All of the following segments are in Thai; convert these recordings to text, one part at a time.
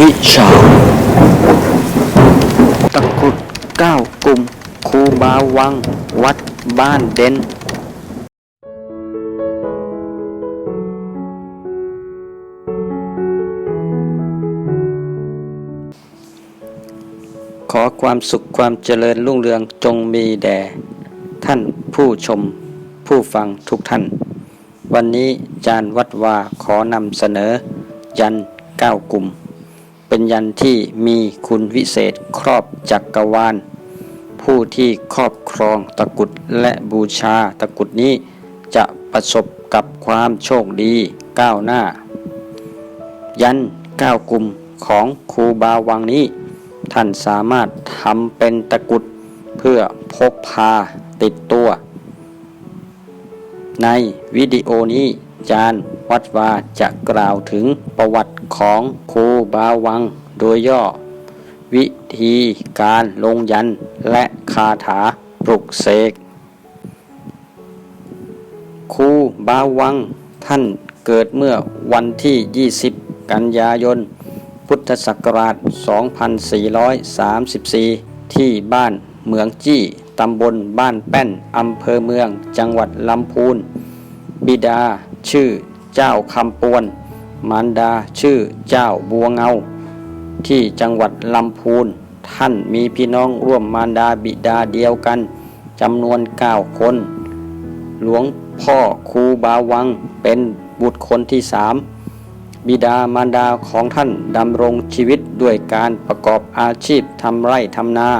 วิชา ตะกุดเก้ากลุ่มครูบาวัง วัดบ้านเด่นขอความสุขความเจริญรุ่งเรืองจงมีแด่ ท่านผู้ชมผู้ฟังทุกท่าน วันนี้จารย์วัดวาขอนำเสนอ ยันเก้ากลุ่ม เป็นยันที่มีคุณวิเศษครอบจักกรวาล ผู้ที่ครอบครองตะกุดและบูชาตะกุดนี้ จะประสบกับความโชคดีก้าวหน้า ยันก้าวกลุ่มของครูบาวังนี้ ท่านสามารถทำเป็นตะกุดเพื่อพกพาติดตัว ในวิดีโอนี้จารย์ วัดวาจะกล่าวถึงประวัติของคบาวังโดยย่อ วิธีการลงยันและคาถาปลุกเสกครูบาวังท่านเกิดเมื่อวันที่ 20 กันยายน พุทธศักราช 2434 ที่บ้านเมืองจี้ ตำบลบ้านแป้น อำเภอเมือง จังหวัดลำพูน บิดาชื่อ เจ้าคำปวน มารดาชื่อเจ้าบัวเงา ที่จังหวัดลำพูน ท่านมีพี่น้องร่วมมารดาบิดาเดียวกันจำนวนเก้าคน หลวงพ่อครูบาวังเป็นบุตรคนที่สามบิดามารดาของท่านดำรงชีวิตด้วยการประกอบอาชีพทำไร่ทำนา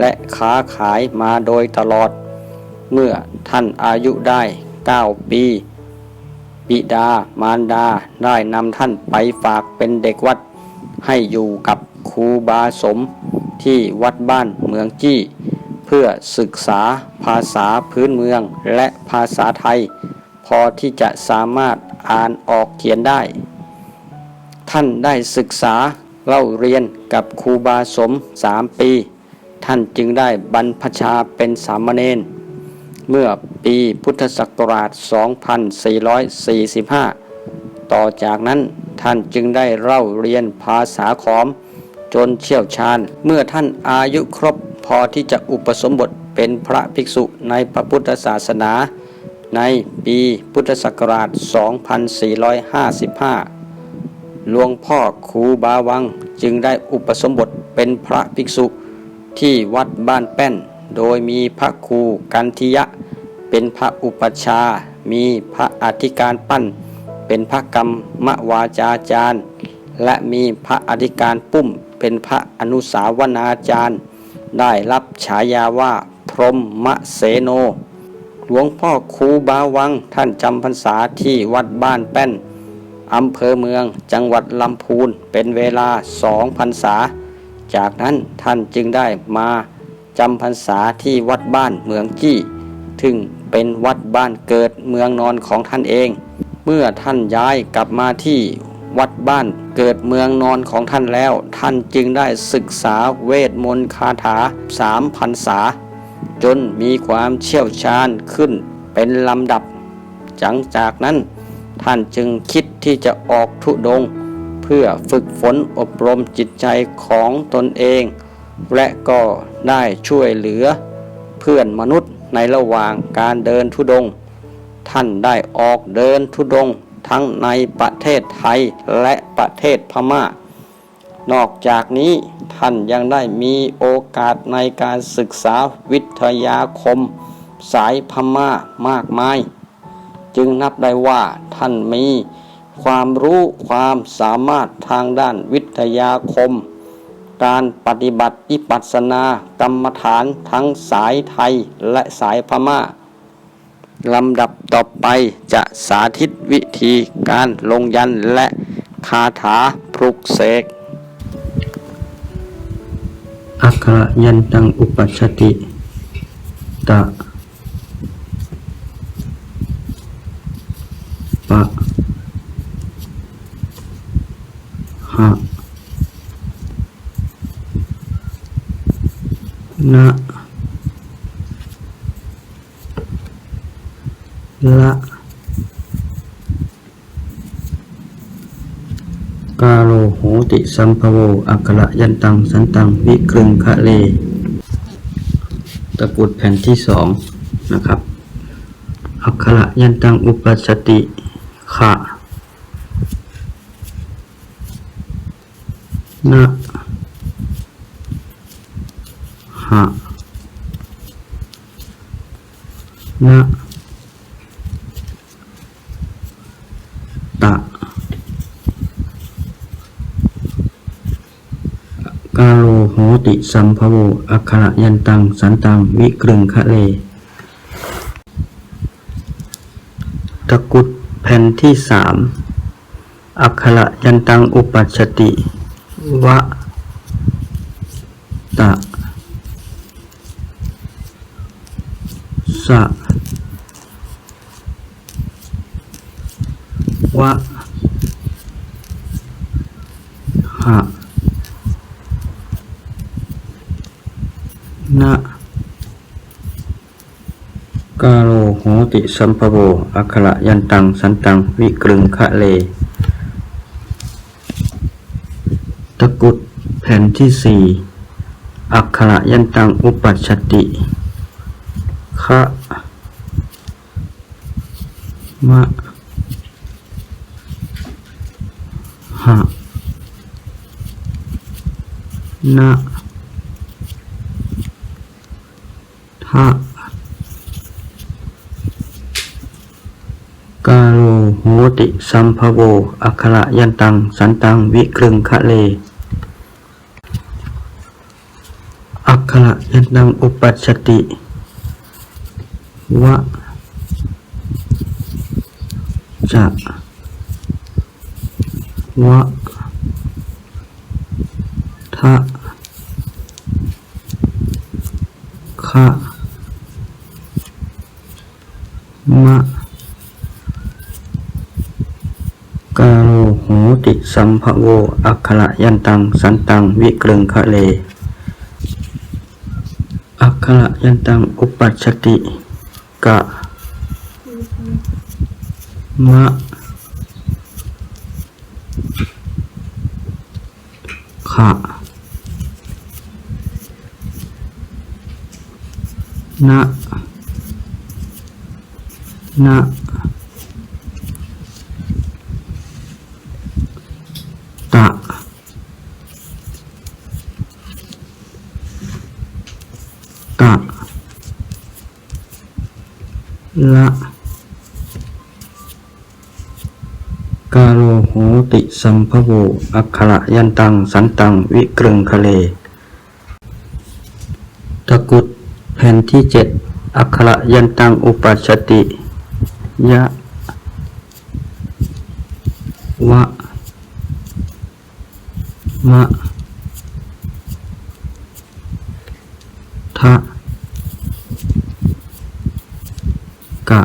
และค้าขายมาโดยตลอด เมื่อท่านอายุได้ 9 ปี บิดามารดาได้นำท่านไปฝากเป็นเด็กวัด ให้อยู่กับครูบาสมที่วัดบ้านเมืองจี้ เพื่อศึกษาภาษาพื้นเมืองและภาษาไทย พอที่จะสามารถอ่านออกเขียนได้ ท่านได้ศึกษาเล่าเรียนกับครูบาสมสามปี ท่านจึงได้บรรพชาเป็นสามเณร เมื่อปีพุทธศักราช 2445 ต่อจากนั้นท่านจึงได้เล่าเรียนภาษาขอม จนเชี่ยวชาญ เมื่อท่านอายุครบพอที่จะอุปสมบทเป็นพระภิกษุในพระพุทธศาสนา ในปีพุทธศักราช 2455 หลวงพ่อครูบาวังจึงได้อุปสมบทเป็นพระภิกษุที่วัดบ้านแป้น โดยมีพระครูกันทิยะ เป็นพระอุปชา มีพระอธิการปั้น เป็นพระกรรมวาจาจารย์ และมีพระอธิการปุ้ม เป็นพระอนุสาวนาจารย์ ได้รับฉายาว่าพรหมเสโน หลวงพ่อครูบาวังท่านจำพรรษาที่วัดบ้านแป้นอำเภอเมืองจังหวัดลำพูนเป็นเวลาสองพรรษา จากนั้นท่านจึงได้มา จำพรรษาที่วัดบ้านเมืองจี้ถึงเป็นวัดบ้านเกิดเมืองนอนของท่านเอง เมื่อท่านย้ายกลับมาที่วัดบ้านเกิดเมืองนอนของท่านแล้ว ท่านจึงได้ศึกษาเวทมนต์คาถาสามพรรษา จนมีความเชี่ยวชาญขึ้นเป็นลำดับจังจากนั้นท่านจึงคิดที่จะออกทุดง เพื่อฝึกฝนอบรมจิตใจของตนเอง และก็ ได้ช่วยเหลือเพื่อนมนุษย์ในระหว่างการเดินทุดง ท่านได้ออกเดินทุดงทั้งในประเทศไทยและประเทศพม่า นอกจากนี้ท่านยังได้มีโอกาสในการศึกษาวิทยาคม สายพม่ามากมาย จึงนับได้ว่าท่านมีความรู้ความสามารถทางด้านวิทยาคม การปฏิบัติอิปัสสนากรรมฐานทั้งสายไทยและสายพม่าลำดับต่อไปจะสาธิตวิธีการลงยันและคาถาปลุกเสกอัคระยันตังอุปัชติตะ ปะ หะ นะ ละ กาโลโหติสัมภโวอักขระยันตัง สันตัง วิกรึงคะเล ตะกุดแผ่นที่สองนะครับ อักขระยันตัง อุปสติขะนะหะนะตะ กาโลโห ติสัมภโวอัคระยันตัง สันตัง วิกรึงคะเล ตะกุดแผ่นที่สามอัคระยันตัง อุปัชติ วะ ตะ สะ วะ หะกาโลโห ติสัมภโวอัคระยันตัง สันตัง วิกรึงคะเล ตะกุดแผ่นที่สี่อักขระยันตัง อุปัชชติคะมะหะนะทะกาโลโห ติสัมภโว อัคระยันตัง สันตัง วิกรึงคะเล อักขระยันตัง อุปัชชติ วะ จะ วะ ทะคะมะ กาโลโหติสัมภโว อัคระยันตัง สันตัง วิกรึงคะเล อักขระยันตัง อุปัชชติ กะ มะขะนะ นะ ตะ ตะ ละกาโลโหติสัมภโวอัคระยันตังสันตังวิกรึงคะเลตะกุดแผ่นที่เจ็ดอัคระยันตังอุปัชติ ยะ วะ มะ ทะ กะ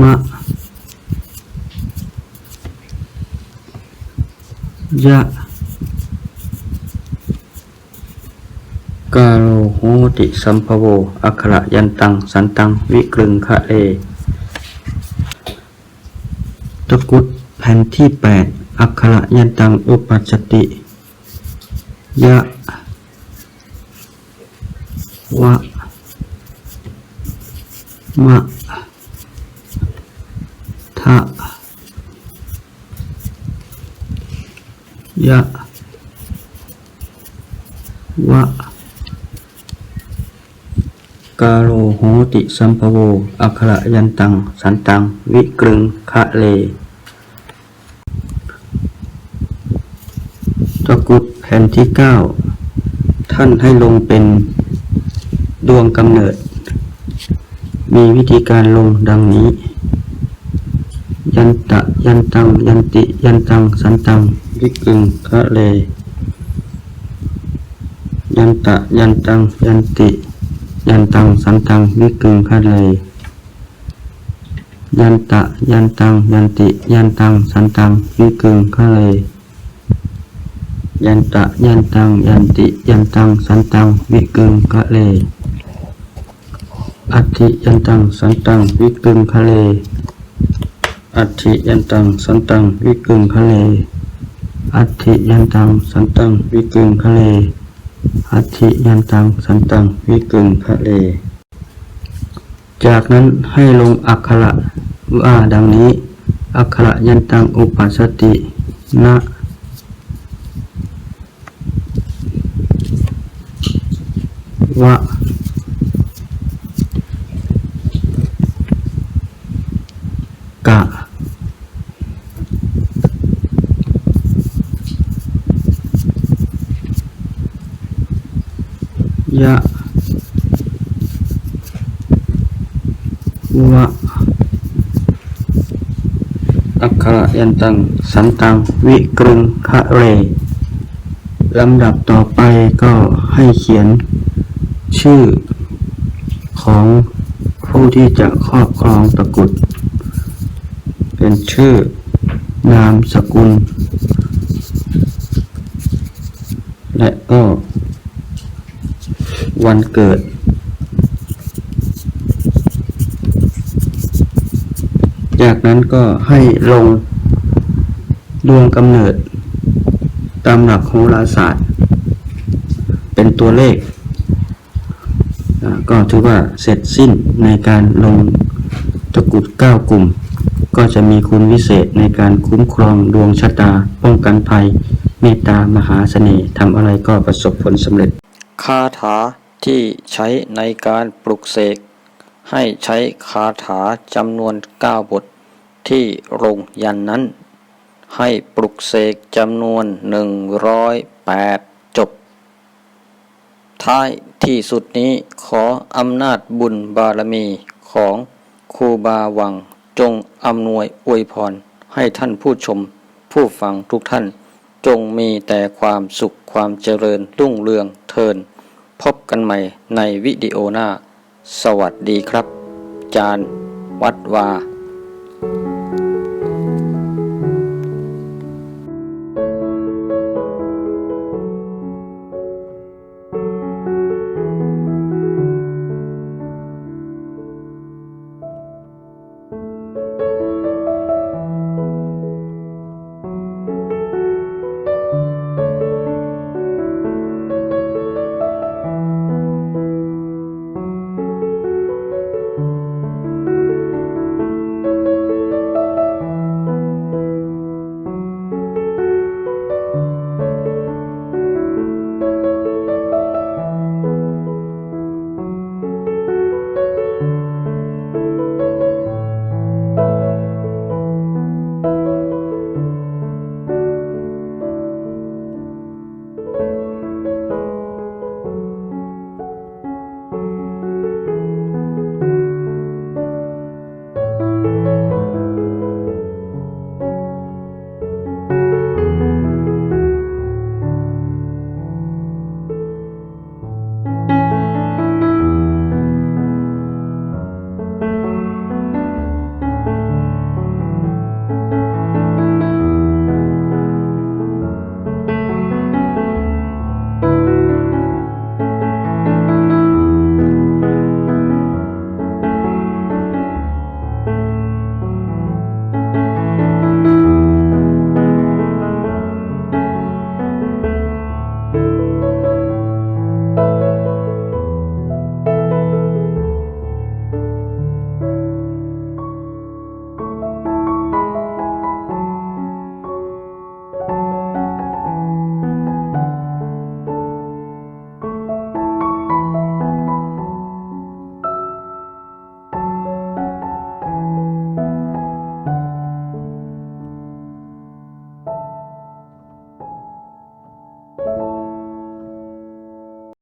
มะ ยะกาโลโหติสัมภโว อัคระยันตัง สันตัง วิกรึงคะเลตะกุดแผ่นที่แปดอักขระยันตัง อุปัชติ ยะ วะ มะ ทะ ยะวะกาโลโหติสัมภโวอัคระยันตัง สันตัง วิกรึงคะเลตะกุดแผ่นที่เก้าท่านให้ลงเป็นดวงกำเนิด มีวิธีการลงดังนี้ ยันตะยันตัง ยันติ ยันตัง สันตัง วิกึงคะเล ยันตะยันตังยันติ ยันตังสันตังวิกึงคะเล ยันตะยันตังยันติ ยันตังสันตังวิกึงคะเล ยันตะยันตังยันติ ยันตังสันตังวิกึงคะเลอัติยันตังสันตังวิกึงคะเลอัติยันตังสันตังวิกึงคะเล อัติยันตังสันตังวิกึงคะเล อัติยันตังสันตังวิกึงคะเล จากนั้นให้ลงอักขระว่าดังนี้ อักขระยันตังอุปัสสตินะวะ กะ ยะวะอักขระยันตัง สันตัง วิกรึงคะเรลำดับต่อไปก็ให้เขียนชื่อของผู้ที่จะครอบครองตะกุด เป็นชื่อนามสกุล และก็ วันเกิด จากนั้นก็ให้ลงดวงกำเนิด ตามหลักโหราศาสตร์ เป็นตัวเลข ก็ถือว่าเสร็จสิ้นในการลงตะกุด9กลุ่ม ก็จะมีคุณวิเศษในการคุ้มครองดวงชะตา ป้องกันภัย เมตตามหาเสน่ห์ทำอะไรก็ประสบผลสำเร็จคาถา ที่ใช้ในการปลุกเสก ให้ใช้คาถาจำนวน 9 บท ที่ลงยันนั้น ให้ปลุกเสกจำนวน 108 จบ ท้ายที่สุดนี้ขออำนาจบุญบารมีของครูบาวังจงอำนวยอวยพรให้ท่านผู้ชม ผู้ฟังทุกท่าน จงมีแต่ความสุขความเจริญรุ่งเรืองเทิน พบกันใหม่ในวิดีโอหน้า สวัสดีครับ จาน วัดวา